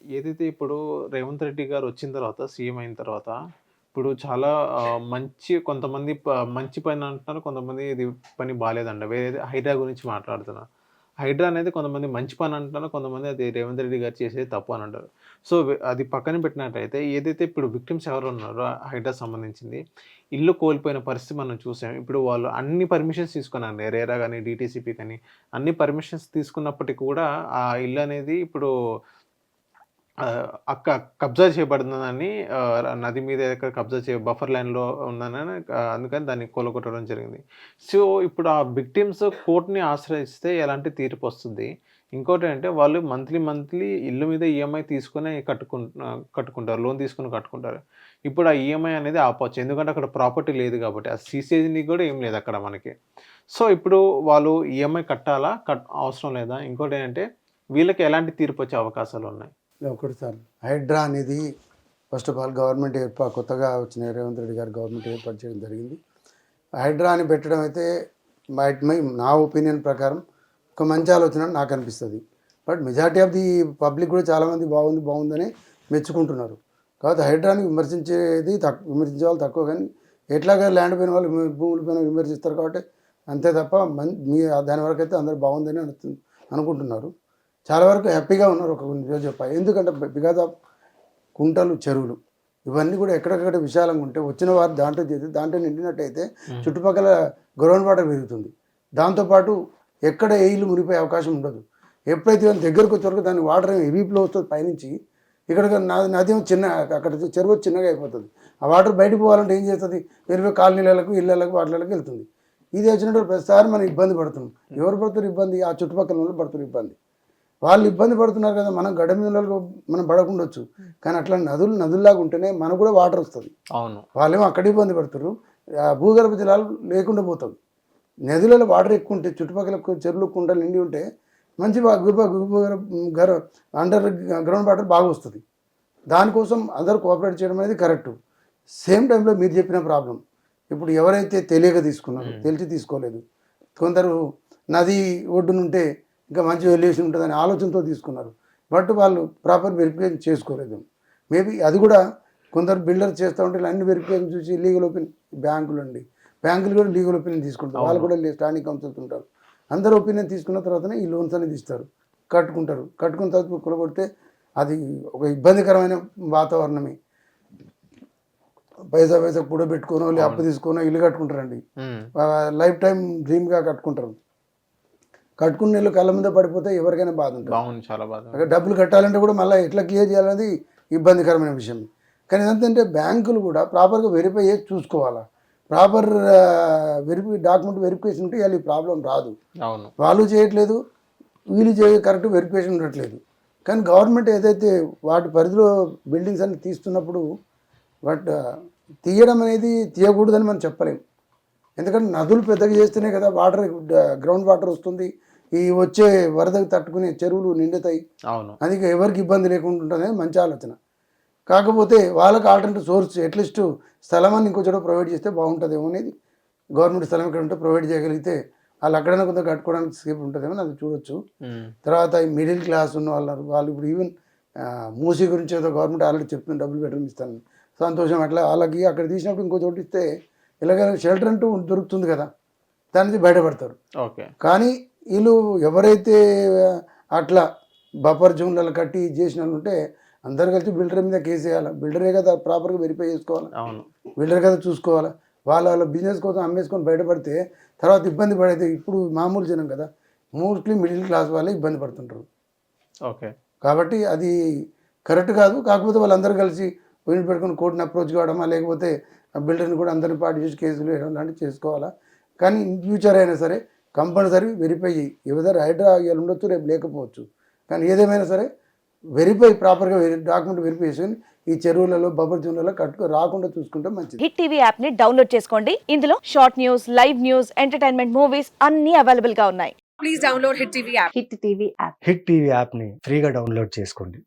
ఏదైతే ఇప్పుడు రేవంత్ రెడ్డి గారు వచ్చిన తర్వాత సీఎం అయిన తర్వాత ఇప్పుడు చాలా మంచి కొంతమంది మంచి పని అంటున్నారు కొంతమంది ఇది పని బాగాలేదంట వేరే హైడ్రా గురించి మాట్లాడుతున్నారు హైడ్రా అనేది కొంతమంది మంచి పని అంటున్నారు కొంతమంది అది రేవంత్ రెడ్డి గారు చేసేది తప్పు అని అంటారు. సో అది పక్కన పెట్టినట్టయితే ఏదైతే ఇప్పుడు విక్టిమ్స్ ఎవరు ఉన్నారో హైడ్రా సంబంధించింది ఇల్లు కోల్పోయిన పరిస్థితి మనం చూసాం. ఇప్పుడు వాళ్ళు అన్ని పర్మిషన్స్ తీసుకున్నారు రేరా కానీ డిటీసీపీ కానీ అన్ని పర్మిషన్స్ తీసుకున్నప్పటికీ కూడా ఆ ఇల్లు అనేది ఇప్పుడు అక్క కబ్జా చేయబడిందని నది మీద ఎక్కడ కబ్జా చేయ బఫర్ లైన్లో ఉందని అందుకని దాన్ని కూలగొట్టడం జరిగింది. సో ఇప్పుడు ఆ విక్టిమ్స్ కోర్టుని ఆశ్రయిస్తే ఎలాంటి తీర్పు వస్తుంది? ఇంకోటి అంటే వాళ్ళు మంత్లీ మంత్లీ ఇల్లు మీద ఈఎంఐ తీసుకుని కట్టుకు కట్టుకుంటారు లోన్ తీసుకుని కట్టుకుంటారు. ఇప్పుడు ఆ ఈఎంఐ అనేది ఆపవచ్చు ఎందుకంటే అక్కడ ప్రాపర్టీ లేదు కాబట్టి ఆ సీసీజీని కూడా ఏం లేదు అక్కడ మనకి. సో ఇప్పుడు వాళ్ళు ఈఎంఐ కట్టాలా? కట్ అవసరం లేదా? ఇంకోటి ఏంటంటే వీళ్ళకి ఎలాంటి తీర్పు వచ్చే అవకాశాలు ఉన్నాయి? ఒకటి సార్ హైడ్రా అనేది ఫస్ట్ ఆఫ్ ఆల్ గవర్నమెంట్ ఏర్పా కొత్తగా వచ్చిన రేవంత్ రెడ్డి గారు గవర్నమెంట్ ఏర్పాటు చేయడం జరిగింది. హైడ్రా అని పెట్టడం అయితే బయట మై- నా ఒపీనియన్ ప్రకారం ఒక మంచి ఆలోచన నాకు అనిపిస్తుంది. But majority of the public కూడా చాలామంది బాగుంది బాగుందని మెచ్చుకుంటున్నారు. కాబట్టి హైడ్రాని విమర్శించేది తక్కువ విమర్శించే వాళ్ళు తక్కువ కానీ ఎట్లాగా ల్యాండ్ పైన వాళ్ళు భూముల పైన విమర్శిస్తారు కాబట్టి అంతే తప్ప మన్ మీ దాని వరకు అయితే అందరు బాగుందని అనుకుంటున్నారు. చాలా వరకు హ్యాపీగా ఉన్నారు ఒక నిజం చెప్పాలి ఎందుకంటే బికాజ్ ఆఫ్ కుంటలు చెరువులు ఇవన్నీ కూడా ఎక్కడెక్కడ విశాలంగా ఉంటే వచ్చిన వారు దాంట్లో చేసి దాంట్లో నిండినట్టయితే చుట్టుపక్కల గ్రౌండ్ వాటర్ పెరుగుతుంది. దాంతోపాటు ఎక్కడ ఎయిలు మునిపోయే అవకాశం ఉండదు. ఎప్పుడైతే దాని దగ్గరకు వచ్చే వరకు దాని వాటర్ ఏమి హెవీ ఫ్లో వస్తుంది పైనుంచి. ఇక్కడ నది చిన్న అక్కడ చెరువు చిన్నగా అయిపోతుంది. ఆ వాటర్ బయటకు పోవాలంటే ఏం చేస్తుంది? వేరే కాలనీలకు ఇళ్ళకు వాటిలకు వెళ్తుంది. ఇది వచ్చినప్పుడు ప్రతిసారి మనం ఇబ్బంది పడుతున్నాం. ఎవరు పడుతున్నారు ఇబ్బంది? ఆ చుట్టుపక్కల వాళ్ళు పడుతున్నారు ఇబ్బంది. వాళ్ళు ఇబ్బంది పడుతున్నారు కదా మనం గడ్డ మీద వాళ్ళకు మనం పడకుండొచ్చు. కానీ అట్లా నదులు నదుల్లాగా ఉంటేనే మనకు కూడా వాటర్ వస్తుంది. అవును. వాళ్ళేమో అక్కడ ఇబ్బంది పడుతారు ఆ భూగర్భ జలాలు లేకుండా పోతాం నదులలో వాటర్ ఎక్కువ ఉంటే చుట్టుపక్కల చెరువులు కుంటలు నిండి ఉంటే మంచి గర్ అండర్ గ్రౌండ్ వాటర్ బాగా వస్తుంది. దానికోసం అందరూ కోఆపరేట్ చేయడం అనేది కరెక్ట్ సేమ్ టైంలో మీరు చెప్పిన ప్రాబ్లం ఇప్పుడు ఎవరైతే తెలియక తీసుకున్నారో తెలిసి తీసుకోలేదు. కొందరు నది ఒడ్డునుంటే ఇంకా మంచి వెల్యుయేషన్ ఉంటుందని ఆలోచనతో తీసుకున్నారు. బట్ వాళ్ళు ప్రాపర్ వెరిఫికేషన్ చేసుకోలేదు. మేబీ అది కూడా కొందరు బిల్డర్ చేస్తూ ఉంటే అన్ని వెరిఫికేషన్ చూసి లీగల్ ఒపీనియన్ బ్యాంకులు అండి. బ్యాంకులు కూడా లీగల్ ఒపీనియన్ తీసుకుంటారు. వాళ్ళు కూడా స్టాండింగ్ కౌన్సిల్స్ ఉంటారు. అందరు ఒపీనియన్ తీసుకున్న తర్వాతనే ఈ లోన్స్ అనేది ఇస్తారు. కట్టుకుంటారు. కట్టుకున్న తర్వాత కొలగొడితే అది ఒక ఇబ్బందికరమైన వాతావరణమే. పైసా పైసా కూడబెట్టుకోనో లేదా అప్పు తీసుకోనో ఇల్లు కట్టుకుంటారండి. లైఫ్ టైం డ్రీమ్గా కట్టుకుంటారు. కట్టుకున్న ఇల్లు కళ్ళ మీద పడిపోతే ఎవరికైనా బాధ ఉంటుంది. బాగుంది చాలా అక్కడ డబ్బులు కట్టాలంటే కూడా మళ్ళీ ఎట్లా క్లియర్ చేయాలనేది ఇబ్బందికరమైన విషయం. కానీ ఏంటంటే బ్యాంకులు కూడా ప్రాపర్గా వెరిఫై చేసి చూసుకోవాలా? ప్రాపర్ వెరిఫై డాక్యుమెంట్ వెరిఫికేషన్ ఉంటే వాళ్ళ ప్రాబ్లం రాదు. అవును. వాళ్ళు చేయట్లేదు వీళ్ళు చేయ కరెక్ట్ వెరిఫికేషన్ ఉండట్లేదు. కానీ గవర్నమెంట్ ఏదైతే వాటి పరిధిలో బిల్డింగ్స్ అన్ని తీస్తున్నప్పుడు బట్ తీయడం అనేది తీయకూడదని మనం చెప్పలేం. ఎందుకంటే నదులు పెద్దగా చేస్తేనే కదా వాటర్ గ్రౌండ్ వాటర్ వస్తుంది. ఈ వచ్చే వరదకు తట్టుకునే చెరువులు నిండుతాయి. అవును. అది ఇక ఎవరికి ఇబ్బంది లేకుండా ఉంటుంది మంచి ఆలోచన. కాకపోతే వాళ్ళకి ఆల్టర్నేటివ్ సోర్స్ అట్లీస్ట్ స్థలం అని ఇంకో చోట ప్రొవైడ్ చేస్తే బాగుంటుందేమో అనేది గవర్నమెంట్ స్థలం ఎక్కడ ఉంటే ప్రొవైడ్ చేయగలిగితే వాళ్ళు అక్కడైనా కొంత కట్టుకోవడానికి సేపు ఉంటుందేమో అది చూడొచ్చు. తర్వాత ఈ మిడిల్ క్లాస్ ఉన్న వాళ్ళు వాళ్ళు ఇప్పుడు ఈవెన్ మూసీ గురించి ఏదో గవర్నమెంట్ ఆల్రెడీ చెప్తుంది డబ్బులు బెడ్రూమ్ ఇస్తాను సంతోషం అట్లా వాళ్ళకి అక్కడ తీసినప్పుడు ఇంకో చోటు ఇస్తే ఇలాగ షెల్టర్ అంటూ దొరుకుతుంది కదా దాని నుంచి బయటపడతారు. ఓకే. కానీ వీళ్ళు ఎవరైతే అట్లా బఫర్ జోన్లలో కట్టి చేసిన ఉంటే అందరు కలిసి బిల్డర్ మీద కేసు వేయాలి. బిల్డరే కదా ప్రాపర్గా వెరిఫై చేసుకోవాలి. అవును. బిల్డర్ కదా చూసుకోవాలి. వాళ్ళ వాళ్ళ బిజినెస్ కోసం అమ్మేసుకొని బయటపడితే తర్వాత ఇబ్బంది పడేది ఇప్పుడు మామూలు జనం కదా మోస్ట్లీ మిడిల్ క్లాస్ వాళ్ళే ఇబ్బంది పడుతుంటారు. ఓకే. కాబట్టి అది కరెక్ట్ కాదు. కాకపోతే వాళ్ళందరూ కలిసి పెట్టుకుని కోర్టుని అప్రోచ్ కావడమా లేకపోతే బిల్డర్ని కూడా అందరిని పాటు చేసి కేసులు వేయడం లాంటివి చేసుకోవాలా. కానీ ఇన్ ఫ్యూచర్ అయినా సరే కంపల్సరీ వెరిఫై చేయి. ఎవరి హైడ్రా ఇవాళ ఉండొచ్చు రేపు లేకపోవచ్చు. కానీ ఏదేమైనా సరే వెరిఫై ప్రాపర్గా డాక్యుమెంట్ వెరిఫై చేసుకొని ఈ చెరువులలో బఫర్ జోన్లలో కట్టుకు రాకుండా చూసుకుంటే మంచిది. హిట్ టీవీ యాప్ని డౌన్లోడ్ చేసుకోండి. ఇందులో short news live news entertainment movies అన్ని అవైలబుల్గా ఉన్నాయి. please download Hit TV app. Hit TV app. Hit TV యాప్ని ఫ్రీగా డౌన్లోడ్ చేసుకోండి.